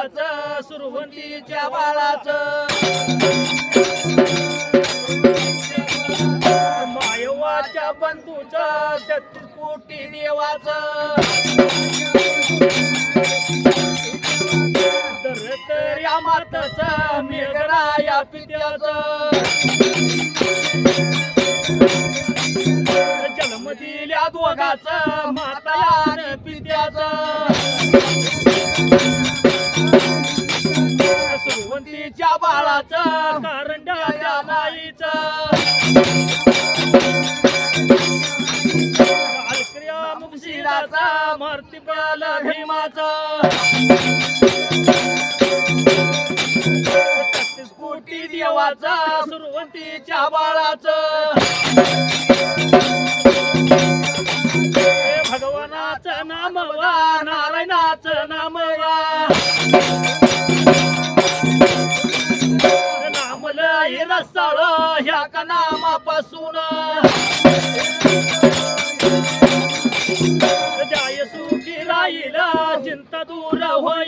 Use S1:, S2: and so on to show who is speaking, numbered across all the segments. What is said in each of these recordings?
S1: माझ्या देवाचं सुरवंतीच्या बाळाचं. मायवाच्या बंधूच शत्रुकोटी देवाचं. या मातच मेघडा या पित्याच. जन्म दिल्या दोघाच माता पित्याच. सुरवंतीच्या कारंड्याच्या कालक्रिया कोटी देवाचा सुरवंतीच्या बाळाचं. हे भगवानाचं नाम वा नारायणाचं नाम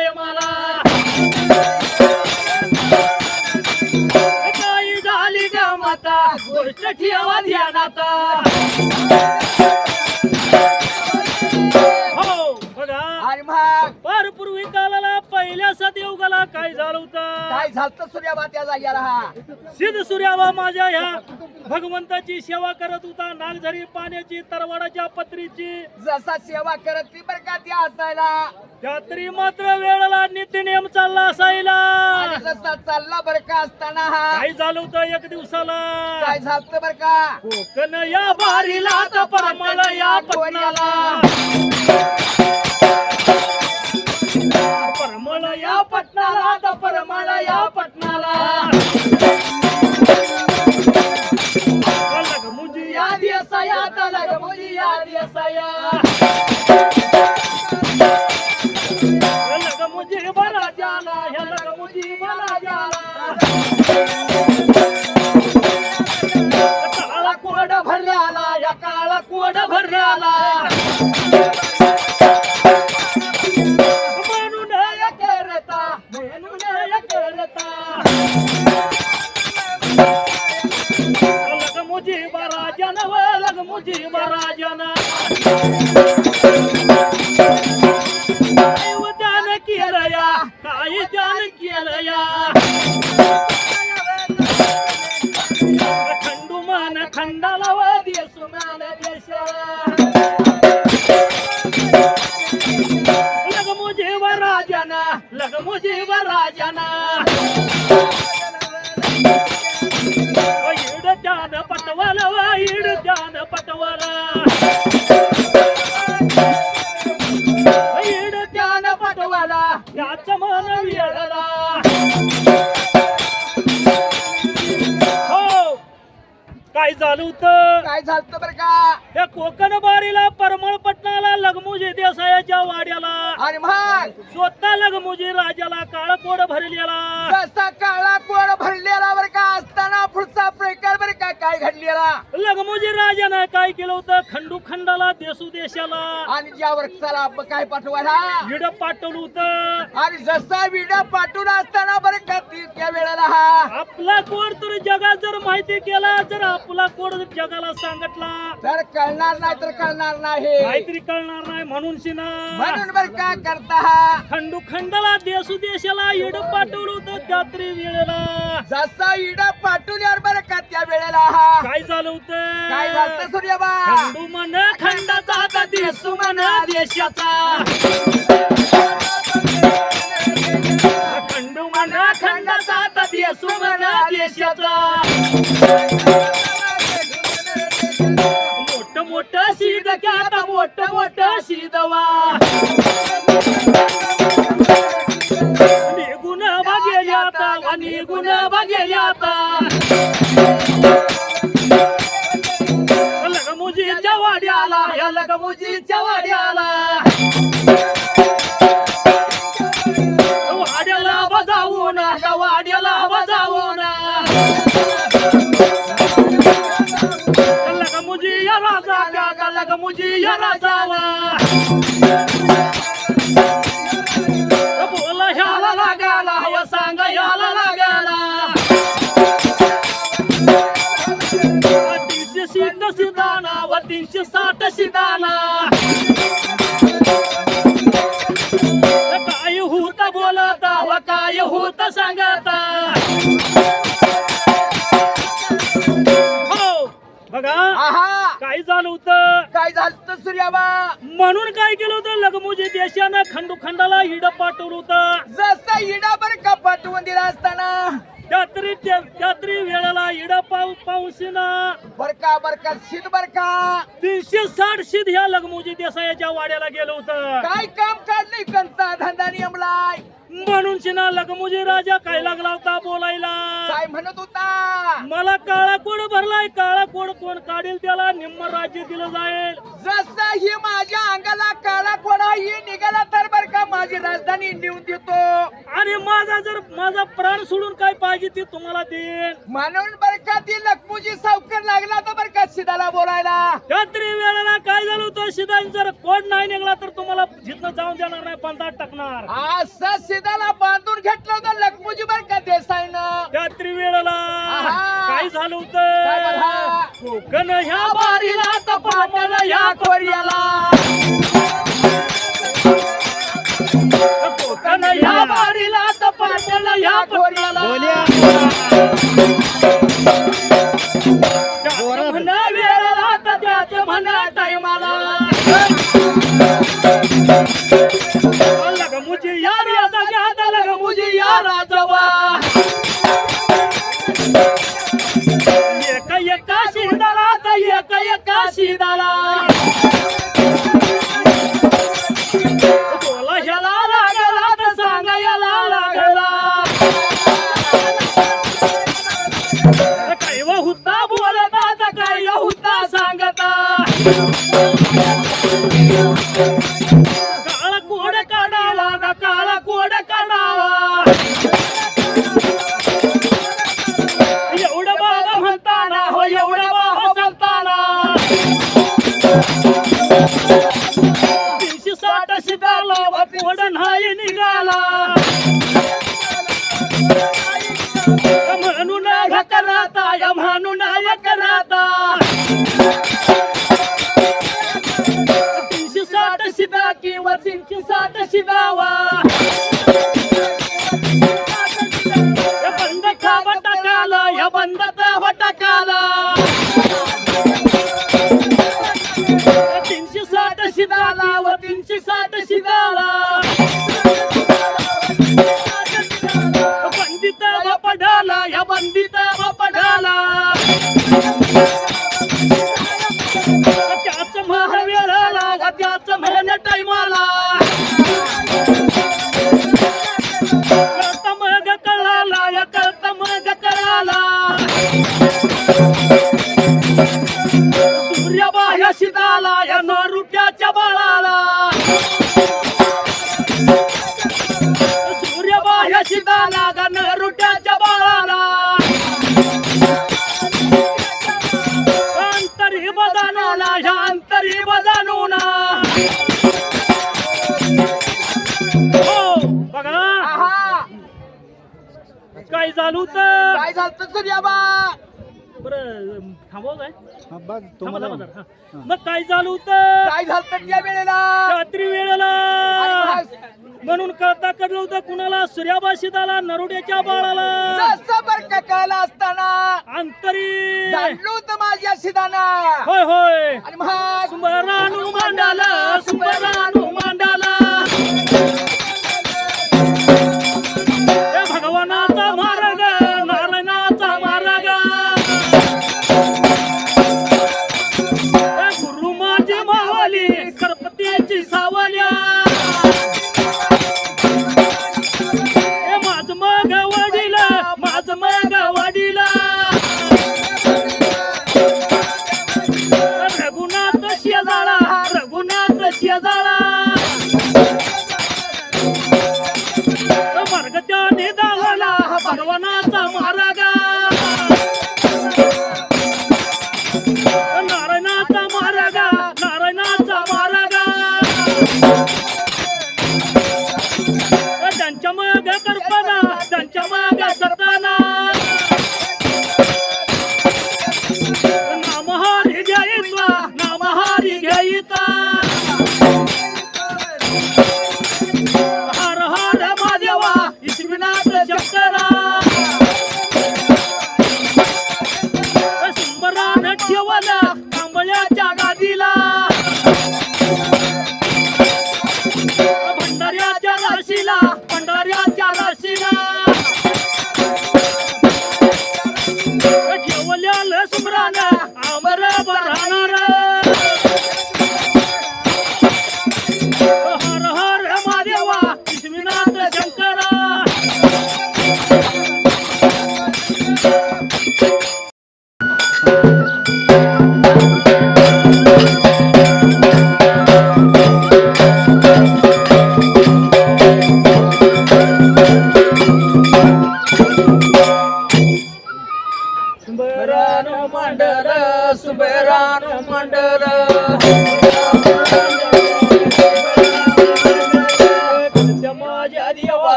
S1: मान टायमाला काही झाली का माता गोष्ट ठेवा ध्यानात हो काय झालं होतं?
S2: काय झालं सूर्याबा त्या जाग्याला हा
S1: सिद्ध सूर्यावा माझ्या ह्या भगवंताची सेवा करत होता नागझरी पाण्याची तरवाडाच्या पत्रीची.
S2: जसा सेवा करत ती बरं का ती असायला.
S1: रात्री मात्र वेळेला नित्यनेम चालला असायला.
S2: आणि जसा चालला बरं का असताना. हा
S1: काय झालं होतं एक दिवसाला?
S2: काय झालं बरं का?
S1: कोकण या बारीला तर परमळ या पटणाला या लग मुझी बराजन व लग हो. काय झालं होतं?
S2: काय झालं बरं का?
S1: या कोकण बारीला परमळ पटणाला लगमुजी देसायाच्या वाड्याला.
S2: आणि मग
S1: स्वतः लगमुजी राजाला काळ कोड भरलेला.
S2: जसा काळा कोड भरलेला बर का असताना पुढचा प्रकार बर का काय घडलेला?
S1: लगमुजी राजानं काय केलं होतं? खंडू खंडाला देसू देशाला.
S2: आणि ज्यावर चला ब- काय पाठवायला?
S1: विड पाठवलं होतं.
S2: आणि जसा विडा पाठवून असताना बरं का ती त्या वेळेला हा.
S1: आपला कोड तर जगात जर माहिती केला जर आपला कोड जगाला सांगितला.
S2: तर कळणार नाही तर कळणार नाही.
S1: काहीतरी कळणार नाही म्हणून शिना.
S2: म्हणून बर का करता? हा
S1: खंडू खंडाला देसू देशाला इड पाठवलं होतं त्यात्री वेळेला.
S2: जसा इडा पाठवल्यावर बरं का त्या वेळेला? हा
S1: काय झालं होतं?
S2: काय झालं सूर्यबा?
S1: खंडू मन खंडाचा आता देसू मन देशाचा. खंडू मन खंडाचा आता देसू मन देशाचा. मोठ मोठ की आता मोठ मोठ शीदवा निघून बघेल आता वा निघून बघेल आता. लगमुजीच्या वाड्याला या लगमुजीच्या वाड्याला वाड्याला. का लगमुजी या काय झालं होतं?
S2: काय झालं सूर्याबा?
S1: म्हणून काय केलं होतं? लगमुजी देशानं खंडोखंडाला हिड पाठवलं होतं.
S2: जसा इडा बर का पाठवून दिला असताना?
S1: त्यात्री त्यात्री वेळेला इडा पाऊ पाऊसीना
S2: बर का बर का शीत बर का?
S1: तीनशे साठ शीत ह्या लगमुजी देसायाच्या वाड्याला गेलं होतं.
S2: काय काम काढलंय कंचा धंदा नियमलाय
S1: म्हणून शिना लगमुजी राजा काय लागला होता बोलायला?
S2: काय म्हणत होता?
S1: मला काळा कोड भरलाय काळा कोड कोण काढेल त्याला? निम्म राज्य दिलं जाईल.
S2: जसा ही माझ्या अंगाला काळा कोणा ही निघाला तर बर का माझी राजधानी नेऊन देतो.
S1: आणि माझा जर माझा प्राण सोडून काय पाहिजे ते तुम्हाला देईन.
S2: म्हणून बर का ती लखमुजी सावकर लागला तर बर का सिदाला बोलायला?
S1: रात्री वेळेला काय झालं होतं? शिदान जर कोड नाही निघला तर तुम्हाला जिथं जाऊन देणार नाही पंधरा टाकणार.
S2: असं सिदाला बांधून घेतलं होतं लखमुजी बर का देसाईनं.
S1: रात्री वेळेला. काय झालं? होतं? कोकण ह्या बारीला तपाटल ह्या
S2: कोरियाला
S1: कोकण ह्या बारीला तपाटल ह्या
S2: कोरियाला
S1: तीनशे साठ शिकाला व नाही निघाला. म्हणून घकराता या म्हणून कराता तीनशे साठ शिदा किंवा तीनशे साठ शिदावा बंदित व पडाला या बंदित व पडाला काय झालं होतं?
S2: काय झालं सूर्याबा
S1: बरं थांबव काय?
S3: हा, बघ
S1: थांबा
S3: तुम्हाला
S1: थांबा जरा. हा. मग काय झालं होतं?
S2: काय झालं त्या वेळेला?
S1: रात्री वेळेला.
S2: आणि
S1: म्हणून कळता कळलं होतं कुणाला? सूर्याबाशिदाला नरोड्याच्या बाळाला.
S2: जसं बरं का कळलं असताना.
S1: अंतरी.
S2: जाणलो होतं माझ्या शिदाना.
S1: होय होय.
S2: आणि
S1: सुंबरानू मांडाला सुंबरानू मांडाला.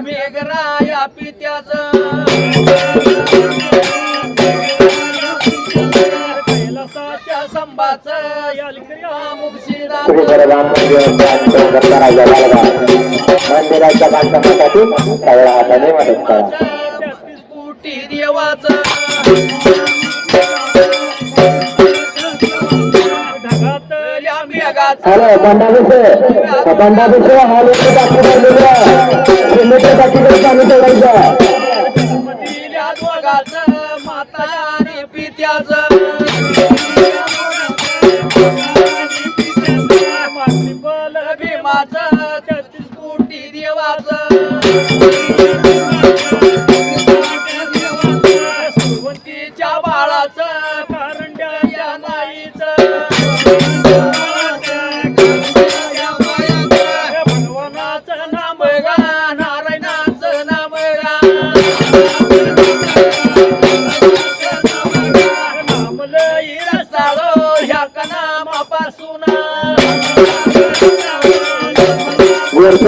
S2: मेघराया पित्याचं. कैलासाच्या संभाचं
S4: मंदिराच्या बांधकामासाठी सगळ्या हाताने मदत करा.
S2: देवाचं. मेघाचं
S4: हॅलो बंडाभिषेक बंडाभिषेक हा लोक टाकी बांधलेला सिमेंटच्या टाकीकडे पाणी सोडायचं
S2: दिल्या दोघाचं पित्याचं भीमाचं कोटी देवाचं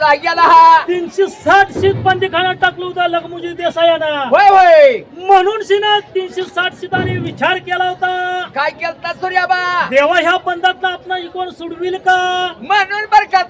S4: जाग्याला हा
S1: तीनशे साठ शीत बंदीखाना टाकलं होतं लखमुजी देसायानं
S4: होय होय.
S1: म्हणून शिना तीनशे साठ शीताने विचार केला होता.
S4: काय केलं सूर्याबा?
S1: देवा ह्या बंदात आपला कोण सोडविल का?
S4: म्हणून बर का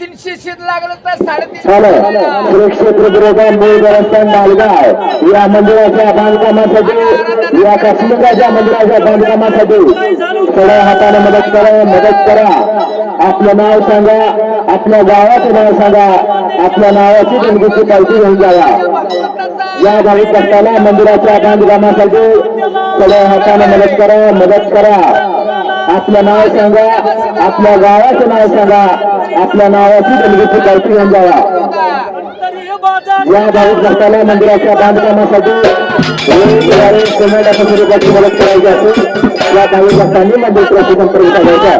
S4: तीनशे शीत लागलं तर साडेतीनशे
S2: विरोधात मूळ मालगाव. या मंदिराच्या बांधकामासाठी या काश्मीराच्या मंदिराच्या बांधकामासाठी थोड्या हाताने मदत करा मदत करा. आपलं नाव सांगा आपल्या गावाचं नाव सांगा आपल्या नावाची देणगीची पावती घेऊन जावा. या भाविक भक्ताला मंदिराच्या बांधकामासाठी सगळ्या हाताने मदत करा मदत करा. आपलं नाव सांगा आपल्या गावाचं नाव सांगा आपल्या नावाची देणगीची पावती घेऊन जावा. या भाविक भक्ताला मंदिराच्या बांधकामासाठी वेगवेगळ्या सिमेंट मदत करायची असून या भाविक भक्तांनी मंदिराशी संपर्क साधायचा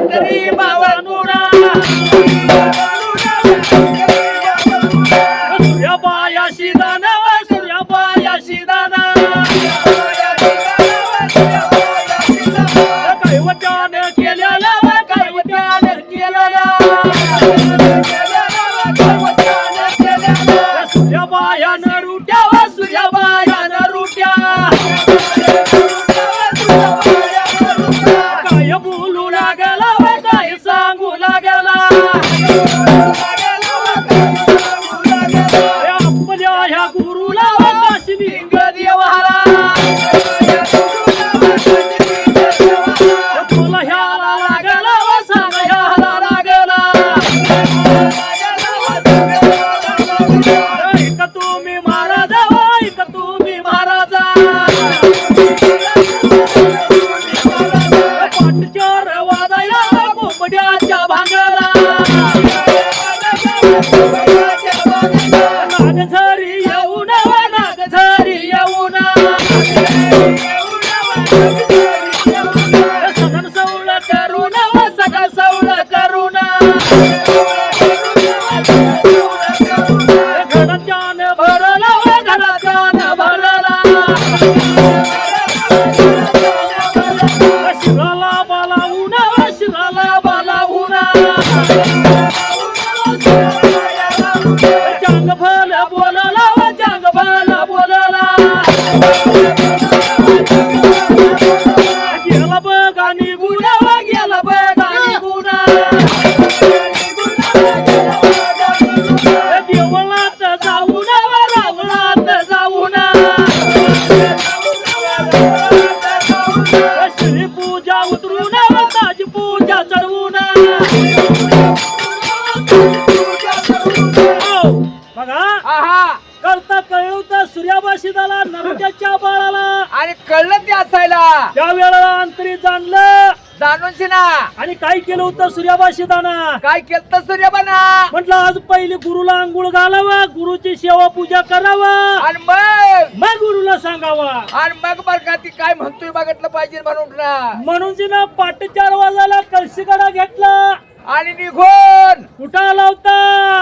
S1: नरक्याच्या बाळाला.
S4: आणि कळलं ते असायला.
S1: त्या वेळेला अंतरी जाणलं.
S4: जाणून ना
S1: आणि काय केलं होतं सूर्याबाशी दाना?
S4: काय केलं सूर्यबाना?
S1: म्हटलं आज पहिली गुरुला आंघोळ घालावा गुरुची सेवा पूजा करावा.
S4: आणि मग?
S1: मग गुरुला सांगावा.
S4: आणि मग बर का ती काय म्हणतोय बघितलं पाहिजे म्हणून ना.
S1: म्हणून तिनं पाटे चार वाजायला कळशीकडा घेतला.
S4: आणि निघून!
S1: कुठं लावता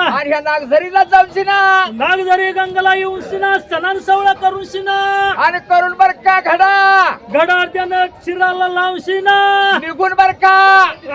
S4: आणि ह्या नागझरीला जाऊन ना
S1: नागझरी गंगाला येऊन शिना सणान सवळा करून शिना!
S4: आणि करून बर का घडा!
S1: गडार त्यानं शिराला लावून शिना!
S4: निघून बर का!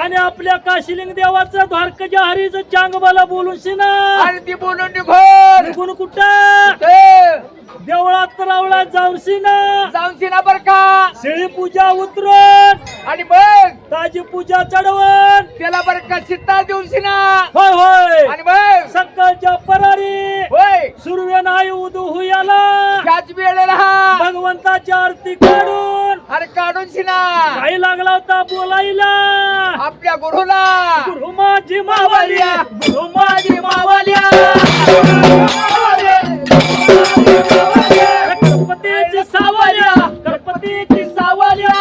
S1: आणि आपल्या काशिलिंग देवाचं द्वारकाच्या हरीचं चांगबाला बोलून शिना!
S4: आणि ती बोलून निघून!
S1: निघून कुठं? देवळात रावळा जाऊनशी ना
S2: जाऊन सिना बर का?
S1: शेळी पूजा उतरून
S2: आणि बघ
S1: ताजी पूजा चढवून
S2: त्याला बर का सिद्धा देऊन सिना
S1: होय होय.
S2: आणि बघ
S1: सकाळच्या परारी.
S2: होय.
S1: सूर्य नाही उदू हुयाला.
S2: त्याच वेळेला
S1: भगवंताची आरती काढून.
S2: अरे काढून सिना
S1: काही लागला होता बोलायला.
S2: आपल्या गुरुला.
S1: गुरु माझी मावालिया गुरु माझी मावालिया गणपतीची सावल्या गणपतीची सावल्या